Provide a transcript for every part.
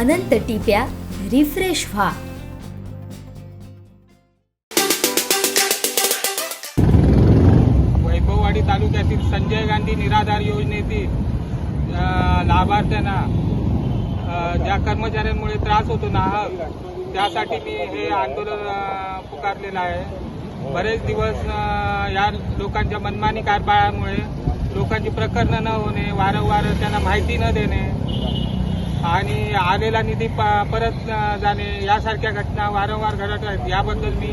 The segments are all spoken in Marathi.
अनंत टिप्या रिफ्रेश व्हा. वैभववाडी तालुक्यातील संजय गांधी निराधार योजनेतील लाभार्थ्यांना ज्या कर्मचाऱ्यांमुळे त्रास होतो ना त्यासाठी मी हे आंदोलन पुकारलेलं आहे. बरेच दिवस या लोकांच्या मनमानी कारभारामुळे लोकांची प्रकरणं न होणे वारंवार त्यांना माहिती न देणे आणि आलेला निधी प- परत जाणे यासारख्या घटना वारंवार घडत आहेत. याबद्दल मी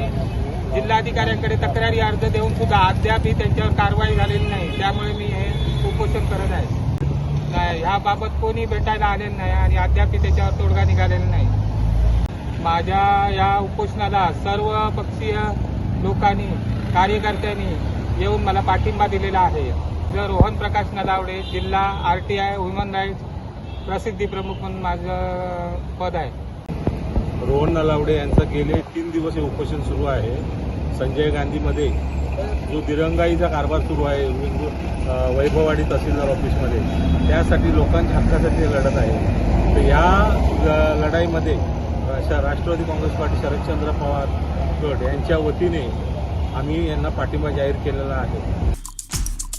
जिल्हाधिकाऱ्यांकडे तक्रारी अर्ज देऊन सुद्धा अद्यापही त्यांच्यावर कारवाई झालेली नाही. त्यामुळे मी हे उपोषण करत आहे. नाही ह्याबाबत कोणी भेटायला आलेलं नाही आणि अद्यापही त्याच्यावर तोडगा निघालेला नाही. माझ्या या उपोषणाला सर्व पक्षीय लोकांनी कार्यकर्त्यांनी येऊन मला पाठिंबा दिलेला आहे. जर रोहन प्रकाश नलावडे जिल्हा R T I human rights प्रसिद्धी प्रमुख म्हणून माझं पद आहे. रोहन नलावडे यांचं गेले तीन दिवस हे उपोषण सुरू आहे. संजय गांधीमध्ये जो दिरंगाईचा कारभार सुरू आहे वैभववाडी तहसीलदार ऑफिसमध्ये त्यासाठी लोकांच्या हक्कासाठी लढत आहे. तर या लढाईमध्ये राष्ट्रवादी काँग्रेस पार्टी शरदचंद्र पवार गट यांच्या वतीने आम्ही यांना पाठिंबा जाहीर केलेला आहे.